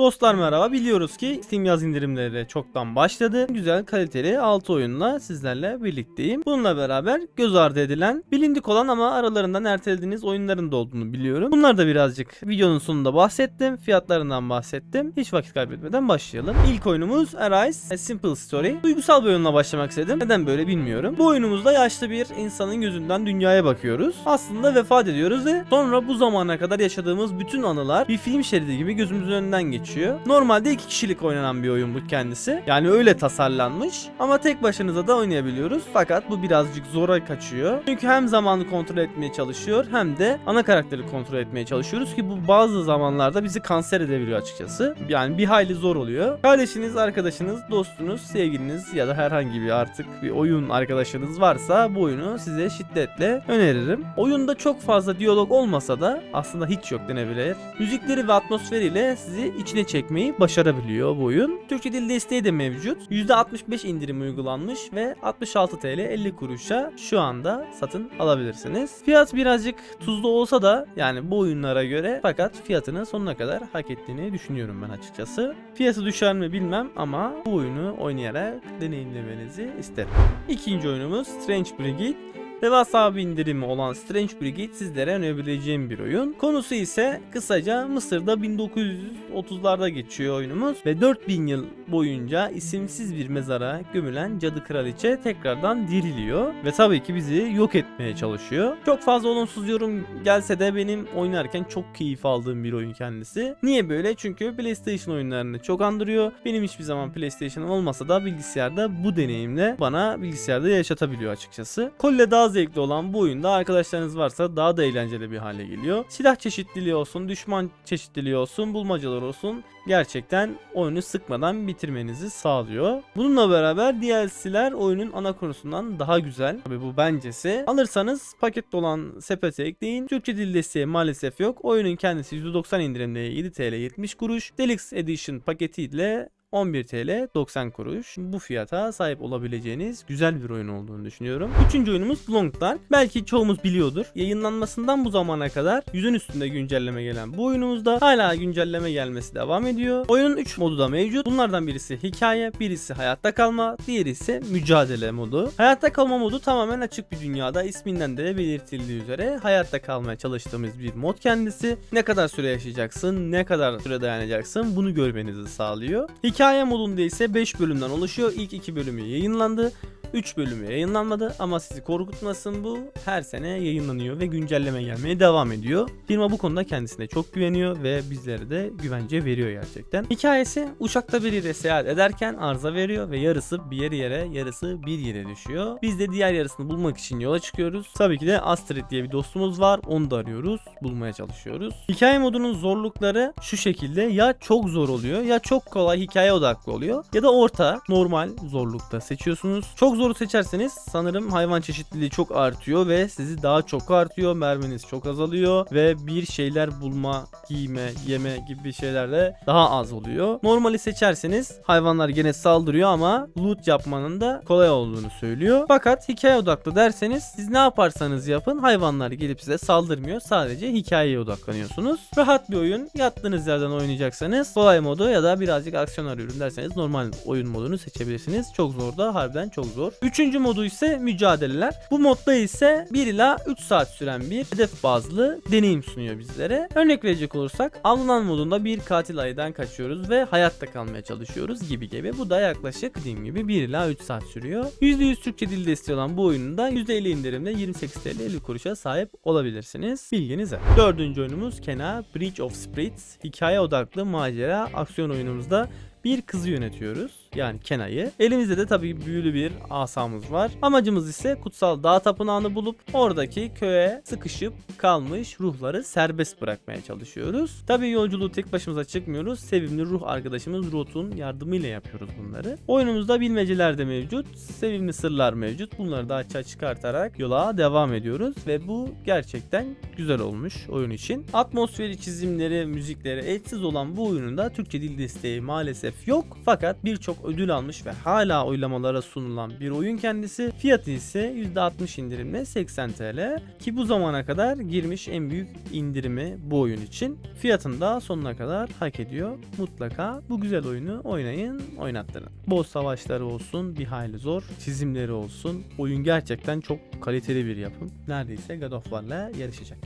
Dostlar merhaba biliyoruz ki Steam yaz indirimleri çoktan başladı. Güzel kaliteli 6 oyunla sizlerle birlikteyim. Bununla beraber göz ardı edilen, bilindik olan ama aralarından ertelediğiniz oyunların da olduğunu biliyorum. Bunlar da birazcık videonun sonunda bahsettim. Fiyatlarından bahsettim. Hiç vakit kaybetmeden başlayalım. İlk oyunumuz Arise A Simple Story. Duygusal bir oyunla başlamak istedim. Neden böyle bilmiyorum. Bu oyunumuzda yaşlı bir insanın gözünden dünyaya bakıyoruz. Aslında vefat ediyoruz ve sonra bu zamana kadar yaşadığımız bütün anılar bir film şeridi gibi gözümüzün önünden geçiyor. Normalde iki kişilik oynanan bir oyun bu kendisi. Yani öyle tasarlanmış ama tek başınıza da oynayabiliyoruz. Fakat bu birazcık zora kaçıyor. Çünkü hem zamanı kontrol etmeye çalışıyor hem de ana karakteri kontrol etmeye çalışıyoruz ki bu bazı zamanlarda bizi kanser edebiliyor açıkçası. Yani bir hayli zor oluyor. Kardeşiniz, arkadaşınız, dostunuz, sevgiliniz ya da herhangi bir artık bir oyun arkadaşınız varsa bu oyunu size şiddetle öneririm. Oyunda çok fazla diyalog olmasa da aslında hiç yok denebilir. Müzikleri ve atmosferiyle sizi içine çekmeyi başarabiliyor bu oyun. Türkçe dil desteği de mevcut. %65 indirim uygulanmış ve 66 TL 50 kuruşa şu anda satın alabilirsiniz. Fiyat birazcık tuzlu olsa da yani bu oyunlara göre fakat fiyatını sonuna kadar hak ettiğini düşünüyorum ben açıkçası. Fiyatı düşer mi bilmem ama bu oyunu oynayarak deneyimlemenizi isterim. İkinci oyunumuz Strange Brigade. Devasa bir indirimi olan Strange Brigade sizlere önerebileceğim bir oyun. Konusu ise kısaca Mısır'da 1930'larda geçiyor oyunumuz ve 4000 yıl boyunca isimsiz bir mezara gömülen cadı kraliçe tekrardan diriliyor ve tabii ki bizi yok etmeye çalışıyor. Çok fazla olumsuz yorum gelse de benim oynarken çok keyif aldığım bir oyun kendisi. Niye böyle? Çünkü PlayStation oyunlarını çok andırıyor. Benim hiçbir zaman PlayStation olmasa da bilgisayarda bu deneyimle bana bilgisayarda yaşatabiliyor açıkçası. Kolle daha zevkli olan bu oyunda arkadaşlarınız varsa daha da eğlenceli bir hale geliyor. Silah çeşitliliği olsun, düşman çeşitliliği olsun, bulmacalar olsun gerçekten oyunu sıkmadan bitirmenizi sağlıyor. Bununla beraber DLC'ler oyunun ana konusundan daha güzel. Tabi bu bencesi. Alırsanız pakette olan sepete ekleyin. Türkçe dil desteği maalesef yok. Oyunun kendisi %90 indirimde 7 TL 70 kuruş. Deluxe Edition paketiyle 11 TL 90 kuruş. Bu fiyata sahip olabileceğiniz güzel bir oyun olduğunu düşünüyorum. Üçüncü oyunumuz Long Dark. Belki çoğumuz biliyordur. Yayınlanmasından bu zamana kadar yüzün üstünde güncelleme gelen bu oyunumuzda hala güncelleme gelmesi devam ediyor. Oyunun 3 modu da mevcut. Bunlardan birisi hikaye, birisi hayatta kalma, diğeri ise mücadele modu. Hayatta kalma modu tamamen açık bir dünyada isminden de belirtildiği üzere hayatta kalmaya çalıştığımız bir mod kendisi. Ne kadar süre yaşayacaksın, ne kadar süre dayanacaksın bunu görmenizi sağlıyor. Hikaye modunda ise 5 bölümden oluşuyor. İlk 2 bölümü yayınlandı. 3 bölümü yayınlanmadı ama sizi korkutmasın bu her sene yayınlanıyor ve güncelleme gelmeye devam ediyor. Firma bu konuda kendisine çok güveniyor ve bizlere de güvence veriyor gerçekten. Hikayesi uçakta biriyle seyahat ederken arıza veriyor ve yarısı bir yere yarısı bir yere düşüyor. Biz de diğer yarısını bulmak için yola çıkıyoruz. Tabii ki de Astrid diye bir dostumuz var. Onu da arıyoruz. Bulmaya çalışıyoruz. Hikaye modunun zorlukları şu şekilde ya çok zor oluyor ya çok kolay hikaye odaklı oluyor ya da orta normal zorlukta seçiyorsunuz. Çok zoru seçerseniz sanırım hayvan çeşitliliği çok artıyor ve sizi daha çok artıyor. Merminiz çok azalıyor ve bir şeyler bulma, giyme, yeme gibi şeylerle daha az oluyor. Normali seçerseniz hayvanlar gene saldırıyor ama loot yapmanın da kolay olduğunu söylüyor. Fakat hikaye odaklı derseniz siz ne yaparsanız yapın hayvanlar gelip size saldırmıyor. Sadece hikayeye odaklanıyorsunuz. Rahat bir oyun. Yattığınız yerden oynayacaksanız kolay modu ya da birazcık aksiyon arıyorum derseniz normal oyun modunu seçebilirsiniz. Çok zor da harbiden çok zor. Üçüncü modu ise mücadeleler. Bu modda ise 1 ila 3 saat süren bir hedef bazlı deneyim sunuyor bizlere. Örnek verecek olursak alınan modunda bir katil ayıdan kaçıyoruz ve hayatta kalmaya çalışıyoruz gibi gibi. Bu da yaklaşık dediğim gibi 1 ila 3 saat sürüyor. %100 Türkçe dil desteği olan bu oyunun da %50 indirimde 28 TL 50 kuruşa sahip olabilirsiniz. Bilginize. Dördüncü oyunumuz Kena Bridge of Spirits. Hikaye odaklı macera aksiyon oyunumuzda bir kızı yönetiyoruz. Yani Kena'yı. Elimizde de tabii büyülü bir asamız var. Amacımız ise kutsal dağ tapınağını bulup oradaki köye sıkışıp kalmış ruhları serbest bırakmaya çalışıyoruz. Tabii yolculuğu tek başımıza çıkmıyoruz. Sevimli ruh arkadaşımız Rot'un yardımıyla yapıyoruz bunları. Oyunumuzda bilmeceler de mevcut. Sevimli sırlar mevcut. Bunları da açığa çıkartarak yola devam ediyoruz ve bu gerçekten güzel olmuş oyun için. Atmosferi, çizimleri, müzikleri eşsiz olan bu oyunun da Türkçe dil desteği maalesef yok. Fakat birçok ödül almış ve hala oylamalara sunulan bir oyun kendisi. Fiyatı ise %60 indirimle 80 TL ki bu zamana kadar girmiş en büyük indirimi bu oyun için. Fiyatını da sonuna kadar hak ediyor. Mutlaka bu güzel oyunu oynayın, oynattırın. Boss savaşları olsun, bir hayli zor. Çizimleri olsun. Oyun gerçekten çok kaliteli bir yapım. Neredeyse God of War'la yarışacak.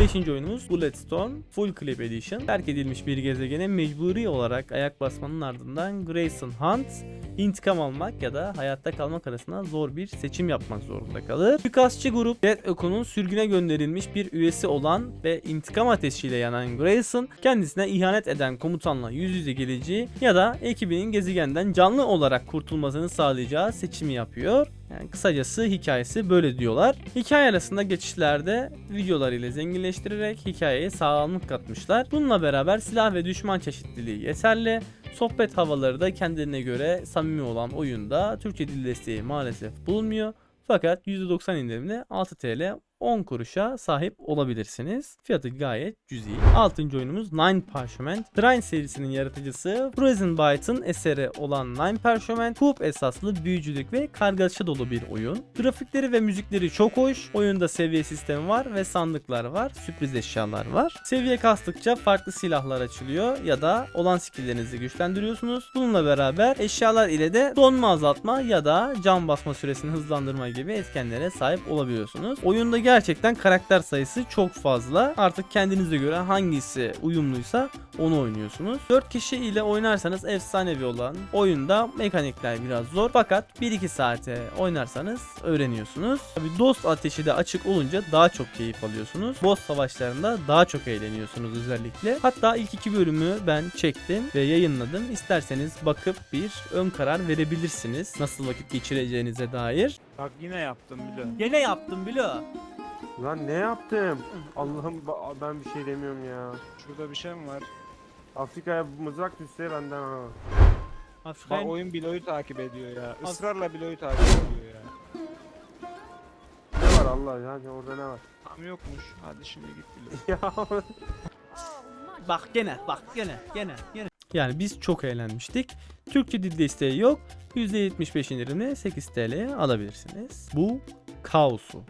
Beşinci oyunumuz Bulletstorm Full Clip Edition. Terk edilmiş bir gezegene mecburi olarak ayak basmanın ardından Grayson Hunt intikam almak ya da hayatta kalmak arasında zor bir seçim yapmak zorunda kalır. Suikastçı grup Death Echo'nun sürgüne gönderilmiş bir üyesi olan ve intikam ateşiyle yanan Grayson kendisine ihanet eden komutanla yüz yüze geleceği ya da ekibinin gezegenden canlı olarak kurtulmasını sağlayacağı seçimi yapıyor. Yani kısacası hikayesi böyle diyorlar. Hikaye arasında geçişlerde videolar ile zenginleştirerek hikayeye sağlamlık katmışlar. Bununla beraber silah ve düşman çeşitliliği yeterli. Sohbet havaları da kendine göre samimi olan oyunda Türkçe dil desteği maalesef bulunmuyor. Fakat %90 indirimle 6 TL 10 kuruşa sahip olabilirsiniz. Fiyatı gayet cüzi. 6. oyunumuz Nine Parchment. Trine serisinin yaratıcısı Frozen Byte'ın eseri olan Nine Parchment, Hoop esaslı büyücülük ve kargaşa dolu bir oyun. Grafikleri ve müzikleri çok hoş. Oyunda seviye sistemi var ve sandıklar var. Sürpriz eşyalar var. Seviye kastıkça farklı silahlar açılıyor ya da olan skilllerinizi güçlendiriyorsunuz. Bununla beraber eşyalar ile de donma azaltma ya da can basma süresini hızlandırma gibi etkenlere sahip olabiliyorsunuz. Oyunda gerçekten karakter sayısı çok fazla. Artık kendinize göre hangisi uyumluysa onu oynuyorsunuz. 4 kişi ile oynarsanız efsanevi olan oyunda mekanikler biraz zor fakat 1-2 saate oynarsanız öğreniyorsunuz. Tabi dost ateşi de açık olunca daha çok keyif alıyorsunuz. Boss savaşlarında daha çok eğleniyorsunuz özellikle. Hatta ilk iki bölümü ben çektim ve yayınladım. İsterseniz bakıp bir ön karar verebilirsiniz. Nasıl vakit geçireceğinize dair. Bak yine yaptım bile. Gene yaptım Bilo. Lan ne yaptım? Allah'ım ba- ben bir şey demiyorum ya. Şurada bir şey mi var? Afrika'ya mızrak düşse benden ha. Bak Afrika'nın oyun Bilo'yu takip ediyor ya. As- Israrla Bilo'yu takip ediyor ya. Ne var Allah yani orada ne var? Tam yokmuş. Hadi şimdi git Bilo. ya Bak gene bak gene gene gene. Yani biz çok eğlenmiştik. Türkçe dil desteği yok. %75 indirimle 8 TL'ye alabilirsiniz. Bu kaosu.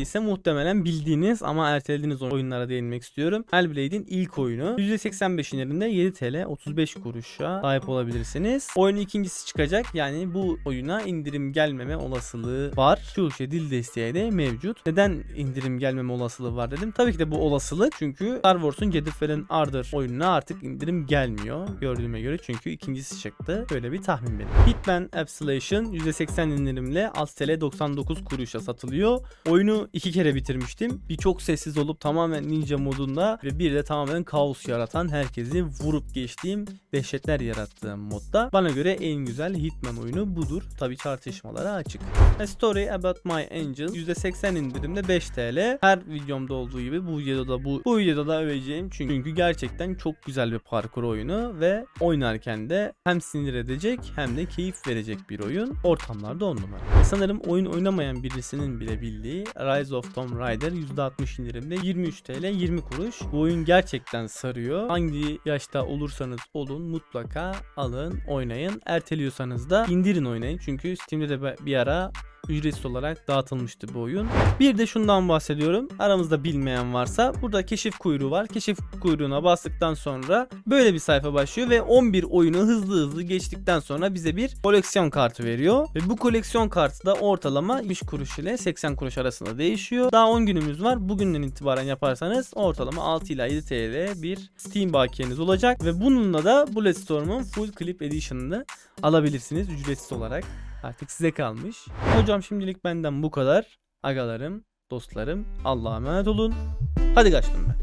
İse muhtemelen bildiğiniz ama ertelediğiniz oyunlara değinmek istiyorum. Hellblade'in ilk oyunu. %85 indirimde 7 TL 35 kuruşa sahip olabilirsiniz. Oyunun ikincisi çıkacak. Yani bu oyuna indirim gelmeme olasılığı var. Türkçe dil desteği de mevcut. Neden indirim gelmeme olasılığı var dedim. Tabii ki de bu olasılık çünkü Star Wars'un Jedi Order oyununa artık indirim gelmiyor. Gördüğüme göre çünkü ikincisi çıktı. Böyle bir tahmin benim. Hitman Absolution %80 indirimle 6 TL 99 kuruşa satılıyor. Oyunu iki kere bitirmiştim. Bir çok sessiz olup tamamen ninja modunda ve bir de tamamen kaos yaratan herkesi vurup geçtiğim dehşetler yarattığım modda. Bana göre en güzel Hitman oyunu budur. Tabi tartışmalara açık. A Story About My Angel %80 indirimde 5 TL. Her videomda olduğu gibi bu videoda bu, bu videoda da öveceğim çünkü, çünkü gerçekten çok güzel bir parkur oyunu ve oynarken de hem sinir edecek hem de keyif verecek bir oyun. Ortamlarda on numara. Sanırım oyun oynamayan birisinin bile bildiği Rise of Tomb Raider %60 indirimde 23 TL 20 kuruş. Bu oyun gerçekten sarıyor. Hangi yaşta olursanız olun mutlaka alın oynayın. Erteliyorsanız da indirin oynayın. Çünkü Steam'de de bir ara ücretsiz olarak dağıtılmıştı bu oyun. Bir de şundan bahsediyorum. Aramızda bilmeyen varsa burada keşif kuyruğu var. Keşif kuyruğuna bastıktan sonra böyle bir sayfa başlıyor ve 11 oyunu hızlı hızlı geçtikten sonra bize bir koleksiyon kartı veriyor. Ve bu koleksiyon kartı da ortalama 70 kuruş ile 80 kuruş arasında değişiyor. Daha 10 günümüz var. Bugünden itibaren yaparsanız ortalama 6 ila 7 TL bir Steam bakiyeniz olacak ve bununla da Bulletstorm'un Full Clip Edition'ını alabilirsiniz ücretsiz olarak. Artık size kalmış. Hocam şimdilik benden bu kadar. Agalarım, dostlarım Allah'a emanet olun. Hadi kaçtım ben.